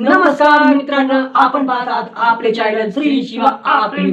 नमस्कार मित्रांनो आपण पाहतात आपले चॅनल श्री शिवा आपली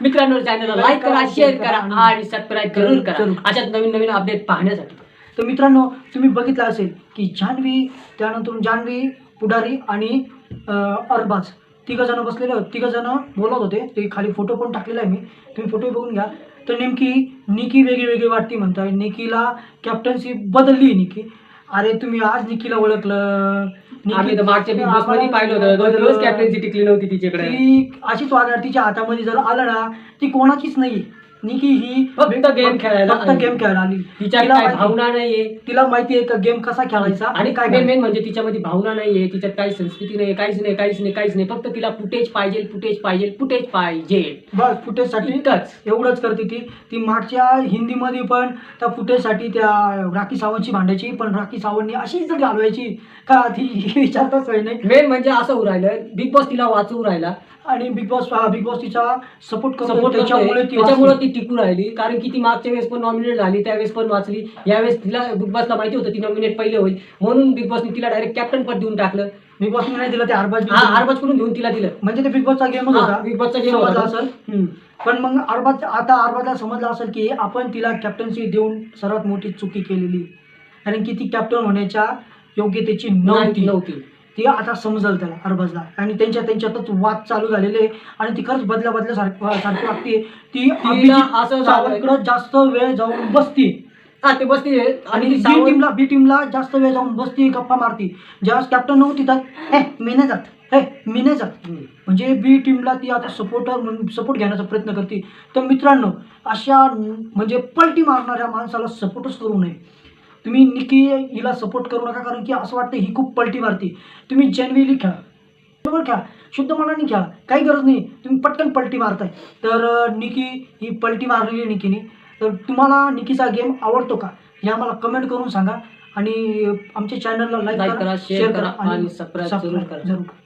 मित्रांनो चॅनलला लाईक करा शेअर करा आणि सबस्क्राईब जरूर करा. अशाच नवीन नवीन अपडेट पाहण्यासाठी. तर मित्रांनो तुम्ही बघितलं असेल की जान्हवी त्यानंतर जान्हवी पुढारी आणि अरबाज. तिघ जण बसलेले होते. तिघ जण बोलत होते. ते खाली फोटो पण टाकलेला आहे मी. तुम्ही फोटो बघून घ्या. तर नेमकी निकी वेगळी वेगळी वाटते म्हणताय. निकीला कॅप्टन्सी बदलली निकी. अरे तुम्ही आज निकीला ओळखलं. आम्ही तर मागच्या बिग बॉसमध्ये पाहिलं होतं. दोन दिवस कॅप्टन्सी टिकली नव्हती तिच्याकडे. ती अशीच वागणार तिच्या हातामध्ये जर आलं ना ती कोणाचीच नाही. निकी ही फक्त game खेळायला फक्त आली. गेम खेळायला आली. तिच्या तिला काय माहिती- भावना नाहीये. तिला माहिती आहे का गेम कसा खेळायचा आणि काय मेन मेन म्हणजे तिच्यामध्ये भावना नाहीये. तिच्यात काही संस्कृती नाही काहीच नाही काहीच नाही काहीच नाही. फक्त तिला फुटेज पाहिजे फुटेज पाहिजे फुटेज पाहिजे. बस फुटेजसाठी इतकंच. एवढंच करते ती. ती मागच्या हिंदीमध्ये पण त्या फुटेजसाठी त्या राखी सावंतची भांडायची पण राखी सावंतनी अशीच घालवायची का ती विचारताच होय नाही. मेन म्हणजे असं होऊ राहिलं बिग बॉस तिला वाचवू राहिला. आणि बिग बॉस बिग बॉस तिचा सपोर्ट करतो सपोर्ट त्याच्यामुळे त्याच्यामुळे. ती टिकून राहिली. कारण की ती मागच्या वेळेस पण नॉमिनेट झाली त्यावेळेस पण वाचली. यावेळेस तिला बिग बॉसला माहिती होतं ती नॉमिनेट पहिले होईल. म्हणून बिग बॉसने तिला डायरेक्ट कॅप्टन पद देऊन टाकलं. बिग बॉसने नाही दिलं ते अरबाज हा आरबाजकडून देऊन तिला दिलं. म्हणजे ते बिग बॉसचा गेमच हा, होता बिग बॉसचा गेम होता असेल. पण मग अरबाज आता अरबाजला समजलं असेल की आपण तिला कॅप्टन्सी देऊन सर्वात मोठी चुकी केलेली. कारण की ती कॅप्टन होण्याच्या योग्यतेची नव्हती. नव्हती. ती आता समजल त्याला अरबाजला आणि त्यांच्या त्यांच्यातच वाद चालू झालेले आणि ती खरंच बदल्या बदल्या सारखी सारखी वागते ती असं जास्त वेळ जाऊन बसते. हा ते बसते. आणि बी टीमला बी टीमला जास्त वेळ जाऊन बसते गप्पा मारती. ज्यावेळेस कॅप्टन नव्हती तर हे मी नाही जात. हे मी नाही जात. म्हणजे बी टीमला ती आता सपोर्टर म्हणून सपोर्ट घेण्याचा प्रयत्न करते. तर मित्रांनो अशा म्हणजे पलटी मारणाऱ्या माणसाला सपोर्टच करू नये. तुम्ही निकी हिला सपोर्ट करू नका कारण की असं वाटतं ही खूप पलटी मारते. तुम्ही जेनविली खेळा. बरोबर खेळा. शुद्ध मनाने खेळा. काही गरज नाही. तुम्ही पटकन पलटी मारताय. तर निकी ही पलटी मारलेली आहे निकीने. तर तुम्हाला निकीचा गेम आवडतो का? हे आम्हाला कमेंट करून सांगा. आणि आमच्या चॅनलला लाईक करा share करा आणि subscribe जरूर करा. जरूर करा.